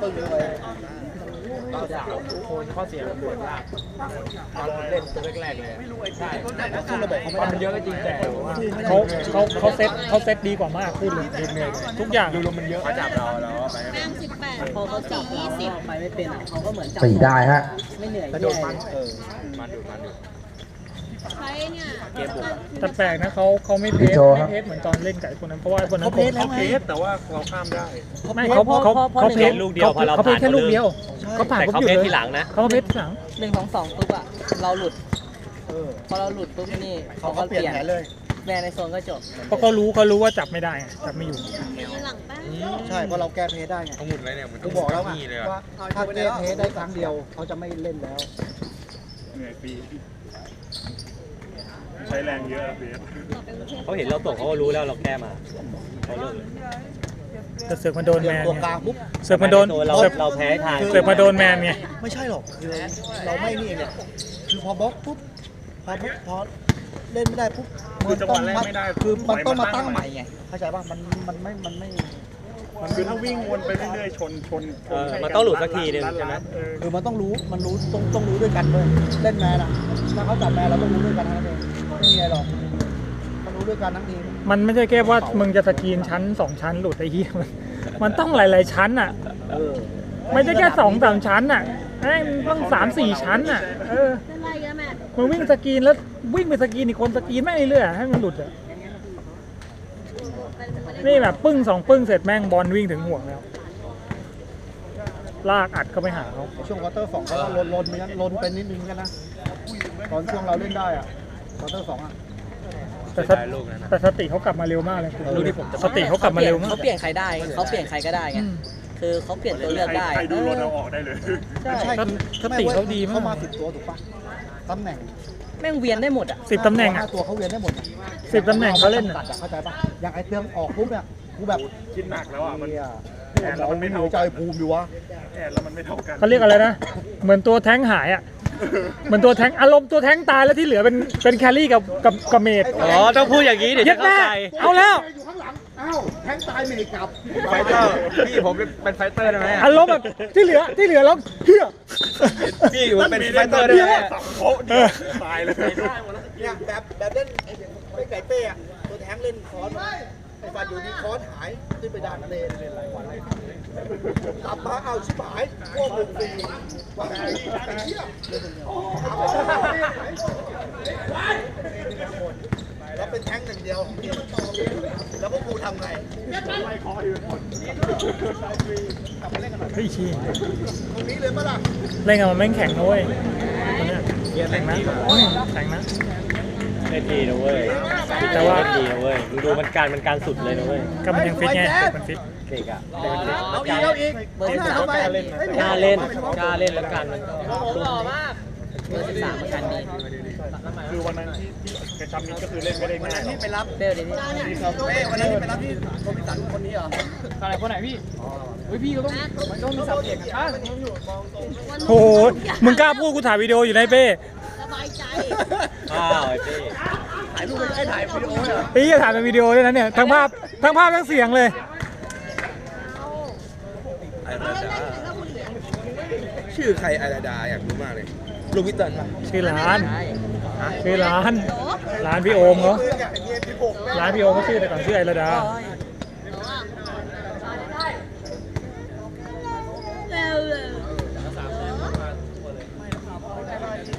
ปึ้งเข้าไปโคนข้อเสียมันปวดยากตอนเล่นตัวแรกๆเลยใช่ซึ่ระบบเขาไม่มันได้เยอะก็จริงแต่ว่าเขาเขาเขาเซ็ตเขาเซ็ตดีกว่ามากขึ้นเลยเหนื่อยทุกอย่างดูลมมันเยอะเขาจับเราแล้วไปแม่งสิบแปดพอเขาจับสี่เรายี่สิบไปไม่เป็นเขาก็เหมือนจับสี่ได้ฮะไม่เหนื่อยกระโดแย่ดมันเออมันดูมันดู เนี่ยเกมบุกแต่แปลกนะเขาเขาไม่เพสไม่เพสเหมือนตอนเล่นกับไอ้คนนั้นเพราะว่าไอ้คนนั้นเขาเพสแล้วไงแต่ว่าเราข้ามได้ไม่เขาเขาเขาเพสลูกเดียวพอเราเขาเพสแค่ลูกเดียวใช่เขาผ่านแต่ผมเขาอยู่เพชเลรยทีหลังนะเขาเพสทีหลังหนึ่งสองสองปุ๊บอะเราหลุดเออพอเราหลุดปุ๊บนี่เขาเขาก็ก็เปเปลี่ยลี่นยนแผนเลยแบนในโซนก็จบเพราะเขารู้เขารู้ว่าจับไม่ได้ไงจับไม่อยู่หลังแป้งใช่เพราะเราแก้เพจได้ไงต้องหมุนอะไรเนี่ยมันต้กูองบอกแล้วไงนี่เลยว่าถ้าแก้เพจได้ครั้งเดียวเขาจะไม่เล่นแล้วเหนื่อยฟรีใช้แรงเยอะอะเบสเขาเห็นเราตกเขาก็รู้แล้วเราแก้มาเขาเลิกเลยแต่เสือกมาโดนเตรีแมยมนตัวไงกลางปุ๊บเสือกมาโดนเราเสือกเราแพ้ทางเสือกมาโดนแมนไงไม่ใช่หรอกคือเราไม่นี่เองเนี่ยคือพอบล็อกปุ๊บพอบล็อกพอเล่นไม่ได้ปุ๊บคือจังหวะแรกไม่ได้คือมันต้องมาปล่อยมาตั้ตั้งงใหใหม่ม่ไงเข้าใจป่ะมันมันไม่มันไม่ คือถ้าวิ่งวนไปเรื่อยๆชนชนชเอนอให้มันต้องหลุดสักทีหนึงลัดใช่ไหม เออคือมันต้องรู้มันรู้ต้องต้องรู้ด้วยกันด้วยเล่นแมนอะถ้าเขาจับแมนเราต้องรู้ด้วยกันทั้งนั้นเองไม่มีอะไรหรอกมันรู้ด้วยกันทั้งทีมมันไม่ใช่แค่ว่ามึงจะสกรีนชั้นสองชั้นหลุดไอ้เหี้ยมันมันต้องหลาย ๆ ชั้นอะเออไม่ใช่แค่สองสามชั้นอะแม่งต้องสามสี่ชั้นอะเออเป็นไรกันแม่ มึงวิ่งสกรีนแล้ววิ่งไปสกรีนอีกคนสกรีนแม่งเรื่อยๆให้มันหลุดอะ นี่แบบปึ้งสองปึ้งเสร็จแม่งบอลวิ่งถึงห่วงแล้ว ลากอัดเข้าไปหาเขาช่วงควอเตอร์สองเขาก็ลนลนเหมือนกันลนเป็นนิดนึงกันนะ ตอนช่วงเราเล่นได้อะควอเตอร์สองอะแต่สได้ลูกนั้นนะแต่สติเขากลับมาเร็วมากเลยดูดิผม สติเขากลับมาเร็วมาก เขาเปลี่ยนใครได้ เขาเปลี่ยนใครก็ได้ไง อืม คือเขาเปลี่ยนตัวเลือกได้ใครดูรถเอาออกได้เลย ใช่ ก็คือสติเขาดีมากเขามาสิบตัวถูกปะตำแหน่งแม่งเวียนได้หมดอะ สิบตำแหน่งห้าอะตัวเขาเวียนได้หมดอะสิบตำแหน่งเขาเล่นตัอะดอะเข้าใจปะอย่างไอ้เทืองออกปุ๊บเนี่ยกูแบบคิดหนักแล้วอะมันเนี่ยแอนเรามันไม่เท่าหัวใจกันภูมิอยู่วะ แอนแล้วมันไม่เท่ากันเขาเรียกอะไรนะ เหมือนตัวแท้งหายอะ เหมือนตัวแท้งอารมณ์ตัวแท้งตายแล้วที่เหลือเป็นเป็นแครี่กับกับกับเมดอ๋อ ต้องพูดอย่างนี้เดี๋ยวเย็จะดเข้าแม่ใจ เอาแล้ว อยู่ข้างหลังอ้าวแทงตายเมย์กลับไฟเตอร์ พี่ผมเป็นไฟเตอร์ได้ไหมอารมณ์แบบที่เหลือที่เหลือแล้วเฮียพี่อยู่เป็นไฟเตอร์ได้ไหมสับโป๊ะเดียวตายเลยเนี่ยแบบแบบเล่นไอ้ไอ้ไก่เป้อะตัวแทงเล่นคอนไอ้ฟันอยู่ดีคอนหายขึ้นไปด่านทะเลเล่นหลายวันกลับมาเอาชิบหายพวกหนึ่งสี่ว่าไงไอ้เหี้ย แล้วเป็นแทงอย่างเดียวของทีมแล้วพวกกูทำไงเฮ้ยชีตรงนี้เลยปะล่ะเล่นกับมันแม่งแข็งนะเว้ยตัวเนี้ยแข็งนะอืมแข็งนะเล่นดีนะเว้ยแต่ว่าเล่นดีนะเว้ยมึงดูมันการมันการสุดเลยนะเว้ยก็มันยังฟิตไงเด็กมันฟิตเก่งอะเอาอีกเอาอีกเบอร์สิบสามเข้าไปกล้าเล่นกล้าเล่นแล้วการมันเบอร์สิบสามเหมือนกันดีคือวันนั้นที่ที่กระชับมิตรก็คือเล่นไม่ได้ง่ายหรอกไปรับเบลดีนี่เป้วันนั้นที่ไปรับที่โรบินสันคนนี้เหรออะไรคนไหนพี่เฮ้ยพี่ก็ต้องมันต้องมีสับเปลี่ยนกันบ้างโอ้โหมึงกล้าพูดกูถ่ายวิดีโออยู่ในเป้สบายใจอ้าวไอ้เป้ถ่ายรูปไปให้ถ่ายวิดีโอเหรอไอ้เหี้ยถ่ายเป็นวิดีโอด้วยนะเนี่ยทั้งภาพทั้งภาพทั้งเสียงเลยชื่อใครอาดาดาอยากรู้มากเลย ลูกวิตเติร์นป่ะชื่อร้านชื่อร้าน ร้านพี่โอมเหรอร้านพี่โอมเขาชื่อแต่ก่อนชื่อไอระดาเร็วเลย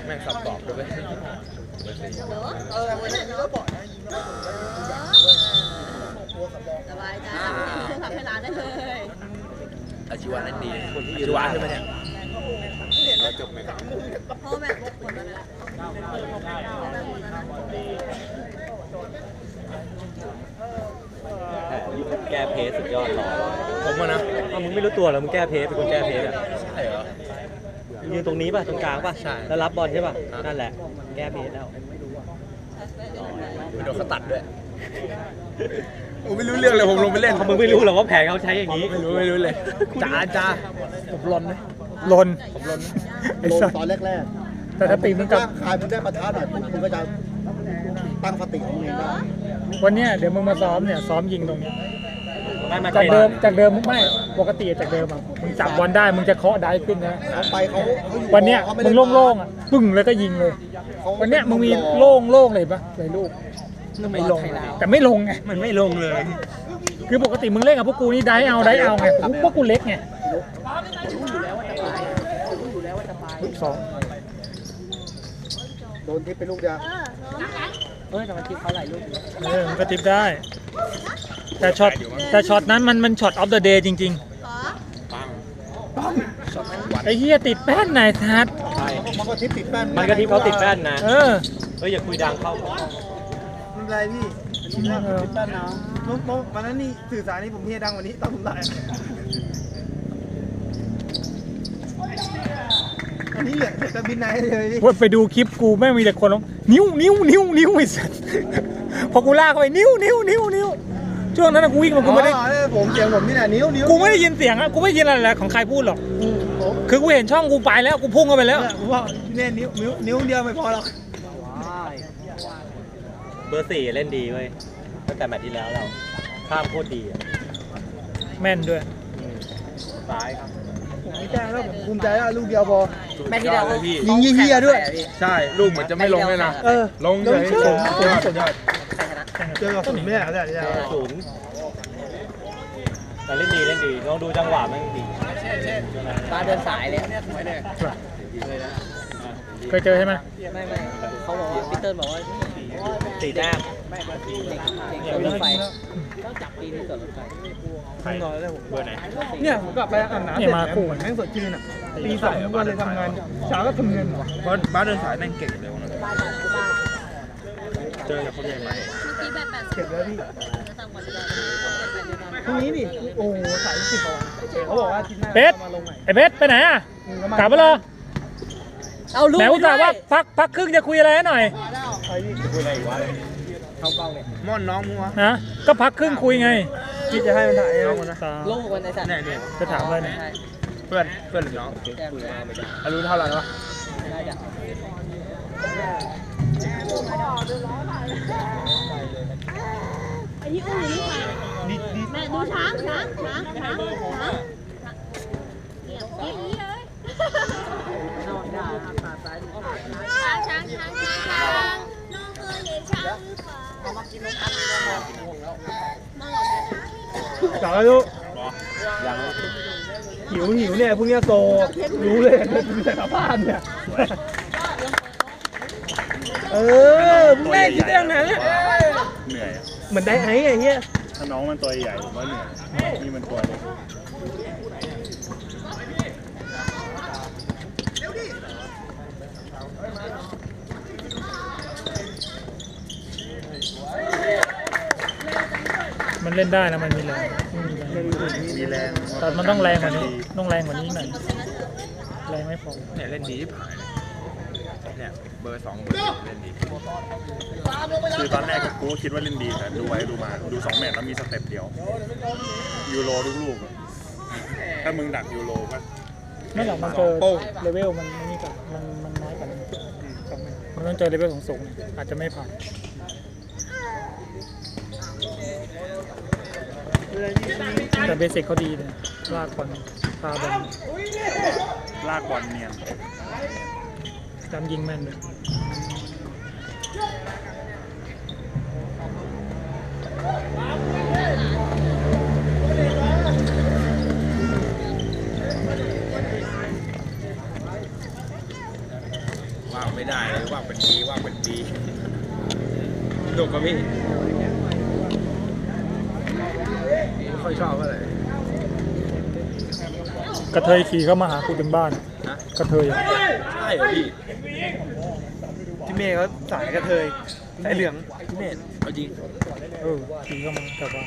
แม่งสับตอบด้วยสบายใจทำให้ร้านได้เลยอาชีวะนั่นดีคนที่อาชีวะใช่ไหมเนี่ยเรา จบไหมครับพ่อแม่พวกคนนั้นแหละแก้เพจสุดยอดหรอผมอะนะอ้าวมึงไม่รู้ตัวเหรอมึงแก้เพจเป็นคนแก้เพจอะใช่เหรอยืนตรงนี้ป่ะตรงกลางป่ะใช่แล้วรับบอลใช่ป่ะนั่นแหละ แก้เพจแล้วเดี๋ยวเขาตัดด้วยผมไม่รู้เรื่องเลยผมลงไปเล่นเขามึงไม่รู้หรอกว่าแผนเขาใช้อย่างนี้ไม่รู้ไม่รู้เลยจ้าจ้าผม ลนไหมลนไอ้ลงสัสตอนแรกแต่ถ้าตีมึงกับคายมึงได้ประทะหน่อยปุ๊บมึงก็จะตั้งสติของมึงเองได้วันเนี้ยเดี๋ยวมึงมาซ้อมเนี่ยซ้อมยิงตรงเนี้ยไม่ไม่จากเดิมจากเดิมไม่ปกติจากเดิมอะมึงจับบอลได้มึงจะเคาะได้ขึ้นนะเขาไปเขาเขาอยู่วันเนี้ยเขาไมึงโล่งๆอะปึ้งแล้วก็ยิงเลย ขาวันเนี้ยมึงมีโล่งโล่งๆเลยปะเลยลูกไม่ลง แต่ไม่ลงไงมันไม่ลงเลย คือปกติมึงเล่นกับพวกกูนี่ได้เอาได้เอาไงพวกกูเล็กไง สองโดนทิปไปลูกเดียวเฮ้ยแต่มันคิดเขาหลายลูกเออมันก็ติปได้ แต่ช็อตแต่ช็อตนั้นมันมันช็อตออฟเดอะเดย์จริงๆไอ้เฮียติดแป้นไหนทัดใช่มันก็ทิปติดแป้นมันก็ที่เขาติดแป้นนะเออเฮ้ยอย่าคุยดังเข้าไม่เป็นไรพี่อันนี้แรกผมติดแป้นเอาเมื่อเมื่อวันนั้นนี่สื่อสารนี่ผมเฮียดังกวันนี้ต้องผมได้อันนี้เหลือแต่บินไนเลยพี่ว่าไปดูคลิปกูแม่งมีแต่คนร้องนิ้วนิ้วนิ้วนิ้วไอ้สัสพอกูลากเข้าไปนิ้วนิ้วนิ้วนิ้วช่วงนั้นนะกูวิ่งมากูไม่ได้ อ๋อผมเสียงผมนี่แหละนิ้วนิ้วกูไม่ได้ยินเสียงอะกูไม่ได้ยินอะไรของใครพูดหรอก ผมคือกูเห็นช่องกูไปแล้วกูพุ่งเข้าไปแล้ว เนี่ยผมว่าพี่เน่นิ้วนิ้วนิ้วเดียวไม่พอหรอกเบอร์สี่เล่นดีเว้ยตั้งแต่แมตช์ที่แล้วเรา ข้ามโคตรดีอะแม่นด้วยอืมซ้ายครับ ผมไม่แจ้งแล้วผมภูมิใจแล้วลูกเดียวพอ แม่ที่แล้วเลยพี่ยิงเหี้ยๆด้วย ใช่ลูกเหมือนจะไม่ลงเลยนะ เออลงเฉยลงเฉยสุดยอดใครชนะเจอกับผมไม่ได้แล้วเนี่ยศูนย์แต่เล่นดีเล่นดีลองดูจังหวะแม่งดีตาเดินสายเลยเคยเจอใช่ไหมไม่ไม่เขาบอกว่าพีเตอร์บอกว่าสี่แต้มเด็กเด็กสวนรถไฟต้อง จับปีที่สวนรถไฟนอนแล้วผมเบอร์ไหน เนี่ยผมกลับไปอาบน้ำเสร็จแล้วผมแม่งสดชื่นอะตีสองทุกวันเลยทำงานเช้าก็ทำเงินว่ะเพราะบ้านเดินสายแม่งเก่งเร็วนะเจอกับคนใหญ่ไหมเก็บแล้วพี่พรุ่งนี้ดิโอ้โหสายสิบกว่าเขาบอกว่าอาที่หน้าเป็ดอามาลงใหม่ไอ้เบสไปไหนอะกลับมาเลยเอาลูกแหมอุตส่าห์ว่าพักพักครึ่งจะคุยอะไรให้หน่อยใคร พี่ม่อนน้องมัวนะก็พักครึ่งคุยไงพี่จะให้มันถ่ายเอานะลูกมันในสัตว์เนี่ยเนี่ยจะถามอะไรเนี่ยใช่เพื่อนเพื่อนหรือน้องแต้มเลยอายุเท่าไหร่วะได้จ้ะไอ้ที่อุ้มอยู่นี่ค่ะแม่ดูช้างช้างช้างช้างช้างเนี่ยกิ๊บเลยช้างช้างช้างช้างช้างน้องเคยเห็นช้างหรือเปล่า สาวลูกหิวหิวเนี่ยพรุ่งนี้โตรู้เลยเนี่ยดูแต่ละบ้านเนี่ยเออมึงแม่คิดได้ยังไงเนี่ยเหนื่อยอะเหมือนได้ไอ้ไอ้เหี้ยถ้าน้องมันตัวใหญ่ผมว่าเหนื่อยนี่มันตัวเล็ก เล่นได้นะมันมีแรงอืมมีแรงแต่มันต้องแรงกว่านี้ต้องแรงกว่านี้หน่อยแรงไม่พอเนี่ยเล่นดีที่ผ่านเลยเนี่ยเบอร์สองเบอร์สี่เล่นดีคือตอนแรกกูก็คิดว่าเล่นดีแต่ดูไว้ดูมาดูสองแมตช์แล้วมีสเต็ปเดียวยูโรทุกลูกอะถ้ามึงดักยูโรก็ไม่หรอกมันเจอโป้งเลเวลมันนี่กับมันมันน้อยกว่านี้มันต้องเจอเลเวลสูงๆอาจจะไม่ผ่าน แต่เบสิกเขาดีเลยลากบอลพาบอลลากบอลเนียนจำยิงแม่นเลยว่างไม่ได้เลยว่างเป็นปีว่างเป็นปีดุกับพี่ไม่ค่อยชอบเท่าไหร่ กระเทยขี่เข้ามาหากูถึงบ้าน นะกระเทยอะใช่เหรอพี่พี่เมย์เขาสายกระเทยสายเหลืองพี่เมย์เอาจริง เออขี่เข้ามาแต่ว่า